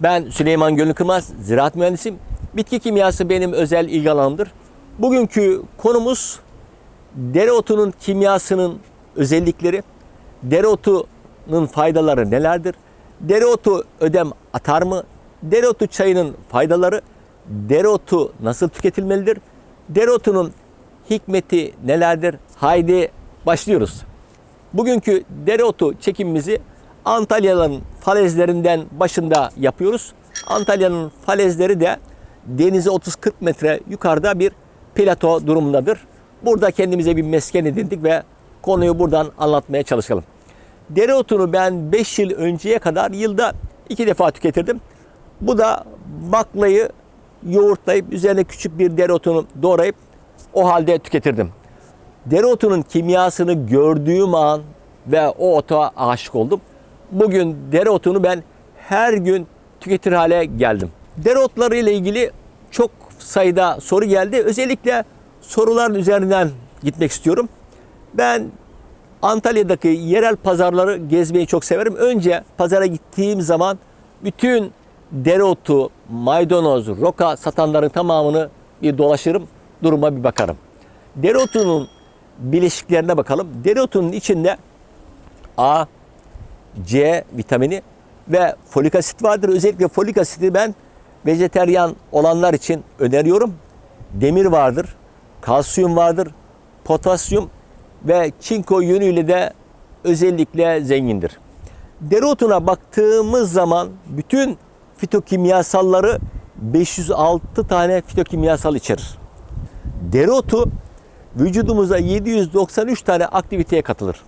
Ben Süleyman Gönül Kırmaz, ziraat mühendisiyim. Bitki kimyası benim özel ilgi alanımdır. Bugünkü konumuz dereotunun kimyasının özellikleri, dereotunun faydaları nelerdir? Dereotu ödem atar mı? Dereotu çayının faydaları, dereotu nasıl tüketilmelidir? Dereotunun hikmeti nelerdir? Haydi başlıyoruz. Bugünkü dereotu çekimimizi Antalya'nın falezlerinden başında yapıyoruz. Antalya'nın falezleri de denize 30-40 metre yukarıda bir plato durumundadır. Burada kendimize bir mesken edindik ve konuyu buradan anlatmaya çalışalım. Dereotunu ben 5 yıl önceye kadar yılda iki defa tüketirdim. Bu da baklayı yoğurtlayıp üzerine küçük bir dereotunu doğrayıp o halde tüketirdim. Dereotunun kimyasını gördüğüm an ve o ota aşık oldum. Bugün dereotunu ben her gün tüketir hale geldim. Dereotları ile ilgili çok sayıda soru geldi. Özellikle soruların üzerinden gitmek istiyorum. Ben Antalya'daki yerel pazarları gezmeyi çok severim. Önce pazara gittiğim zaman bütün dereotu, maydanoz, roka satanların tamamını bir dolaşırım, duruma bir bakarım. Dereotunun bileşiklerine bakalım. Dereotunun içinde A, C vitamini ve folik asit vardır. Özellikle folik asiti ben vejeteryan olanlar için öneriyorum. Demir vardır, kalsiyum vardır, potasyum ve çinko yönüyle de özellikle zengindir. Dereotuna baktığımız zaman bütün fitokimyasalları 506 tane fitokimyasal içerir. Dereotu vücudumuza 793 tane aktiviteye katılır.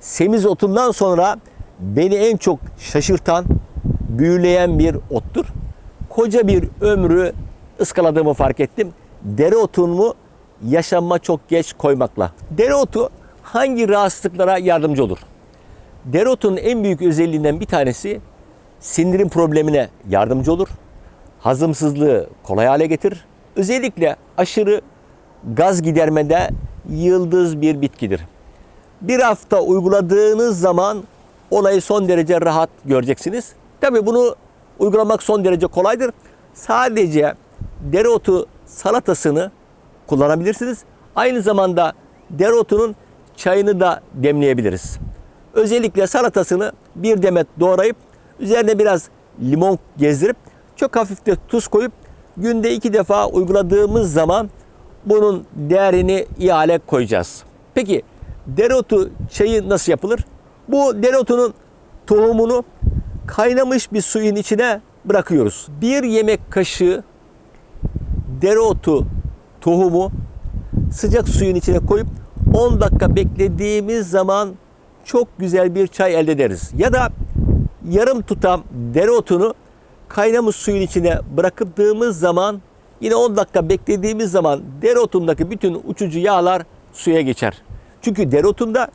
Semizotundan sonra beni en çok şaşırtan, büyüleyen bir ottur. Koca bir ömrü ıskaladığımı fark ettim. Dereotunumu yaşamma çok geç koymakla. Dereotu hangi rahatsızlıklara yardımcı olur? Dereotunun en büyük özelliğinden bir tanesi sindirim problemine yardımcı olur. Hazımsızlığı kolay hale getirir. Özellikle aşırı gaz gidermede yıldız bir bitkidir. Bir hafta uyguladığınız zaman olayı son derece rahat göreceksiniz. Tabi bunu uygulamak son derece kolaydır. Sadece dereotu salatasını kullanabilirsiniz. Aynı zamanda dereotunun çayını da demleyebiliriz. Özellikle salatasını bir demet doğrayıp üzerine biraz limon gezdirip çok hafif de tuz koyup günde iki defa uyguladığımız zaman bunun değerini iyi hale koyacağız. Peki dereotu çayı nasıl yapılır? Bu dereotunun tohumunu kaynamış bir suyun içine bırakıyoruz. Bir yemek kaşığı dereotu tohumu sıcak suyun içine koyup 10 dakika beklediğimiz zaman çok güzel bir çay elde ederiz. Ya da yarım tutam dereotunu kaynamış suyun içine bırakıldığımız zaman yine 10 dakika beklediğimiz zaman dereotundaki bütün uçucu yağlar suya geçer. Çünkü dereotunda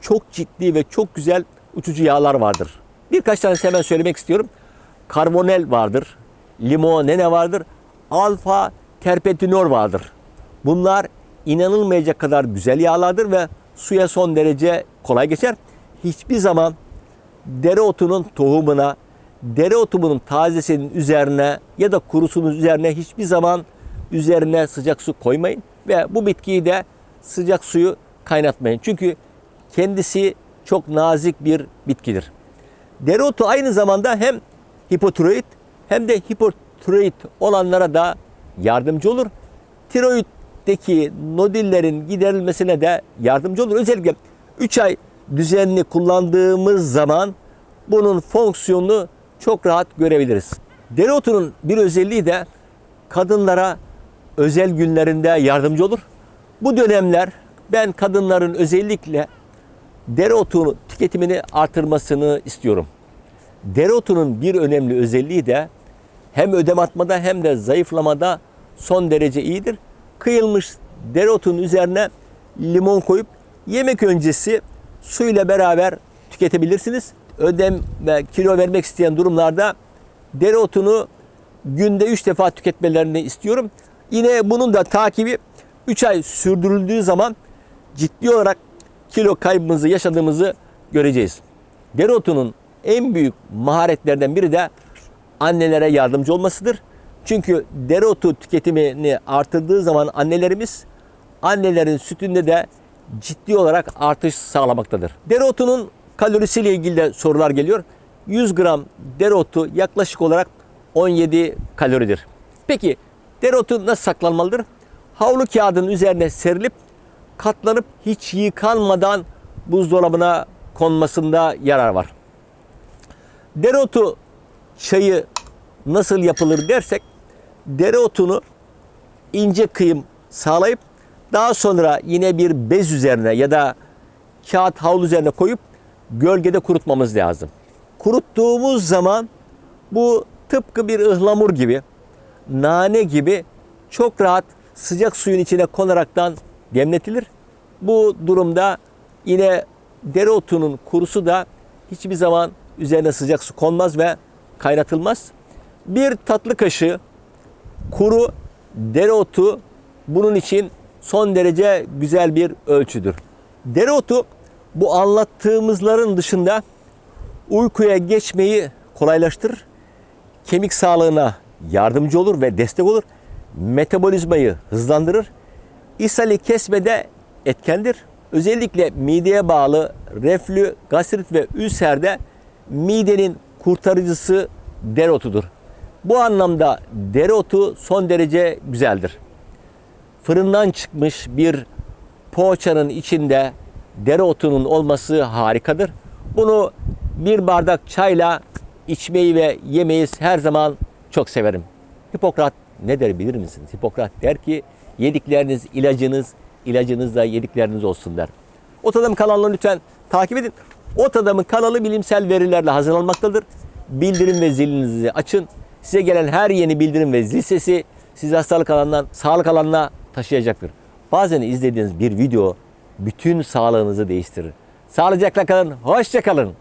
çok ciddi ve çok güzel uçucu yağlar vardır. Birkaç tane hemen söylemek istiyorum. Karbonel vardır, limonene vardır, alfa terpetinol vardır. Bunlar inanılmayacak kadar güzel yağlardır ve suya son derece kolay geçer. Hiçbir zaman dereotunun tohumuna, dereotumunun tazesinin üzerine ya da kurusunun üzerine hiçbir zaman üzerine sıcak su koymayın ve bu bitkiyi de sıcak suyu kaynatmayın. Çünkü kendisi çok nazik bir bitkidir. Dereotu aynı zamanda hem hipotiroid hem de hipotiroid olanlara da yardımcı olur. Tiroiddeki nodillerin giderilmesine de yardımcı olur. Özellikle 3 ay düzenli kullandığımız zaman bunun fonksiyonunu çok rahat görebiliriz. Dereotunun bir özelliği de kadınlara özel günlerinde yardımcı olur. Bu dönemler ben kadınların özellikle dereotu tüketimini artırmasını istiyorum. Dereotunun bir önemli özelliği de hem ödem atmada hem de zayıflamada son derece iyidir. Kıyılmış dereotunun üzerine limon koyup yemek öncesi suyla beraber tüketebilirsiniz. Ödem ve kilo vermek isteyen durumlarda dereotunu günde 3 defa tüketmelerini istiyorum. Yine bunun da takibi 3 ay sürdürüldüğü zaman ciddi olarak kilo kaybımızı yaşadığımızı göreceğiz. Dereotunun en büyük maharetlerden biri de annelere yardımcı olmasıdır. Çünkü dereotu tüketimini artırdığı zaman annelerimiz annelerin sütünde de ciddi olarak artış sağlamaktadır. Dereotunun kalorisiyle ilgili de sorular geliyor. 100 gram dereotu yaklaşık olarak 17 kaloridir. Peki dereotu nasıl saklanmalıdır? Havlu kağıdının üzerine serilip katlanıp hiç yıkanmadan buzdolabına konmasında yarar var. Dereotu çayı nasıl yapılır dersek dereotunu ince kıyım sağlayıp daha sonra yine bir bez üzerine ya da kağıt havlu üzerine koyup gölgede kurutmamız lazım. Kuruttuğumuz zaman bu tıpkı bir ıhlamur gibi, nane gibi çok rahat sıcak suyun içine konaraktan demletilir. Bu durumda yine dereotunun kurusu da hiçbir zaman üzerine sıcak su konmaz ve kaynatılmaz. Bir tatlı kaşığı kuru dereotu bunun için son derece güzel bir ölçüdür. Dereotu bu anlattığımızların dışında uykuya geçmeyi kolaylaştırır. Kemik sağlığına yardımcı olur ve destek olur. Metabolizmayı hızlandırır. İshali kesmede etkendir. Özellikle mideye bağlı reflü, gastrit ve ülserde midenin kurtarıcısı dereotudur. Bu anlamda dereotu son derece güzeldir. Fırından çıkmış bir poğaçanın içinde dereotunun olması harikadır. Bunu bir bardak çayla içmeyi ve yemeyi her zaman çok severim. Hipokrat ne der bilir misiniz? Hipokrat der ki yedikleriniz ilacınız, ilacınız da yedikleriniz olsun der. Ot Adamı kanalını lütfen takip edin. Ot Adamı kanalı bilimsel verilerle hazırlanmaktadır. Bildirim ve zilinizi açın. Size gelen her yeni bildirim ve zil sesi sizi hastalık alanından sağlık alanına taşıyacaktır. Bazen izlediğiniz bir video bütün sağlığınızı değiştirir. Sağlıcakla kalın, hoşça kalın.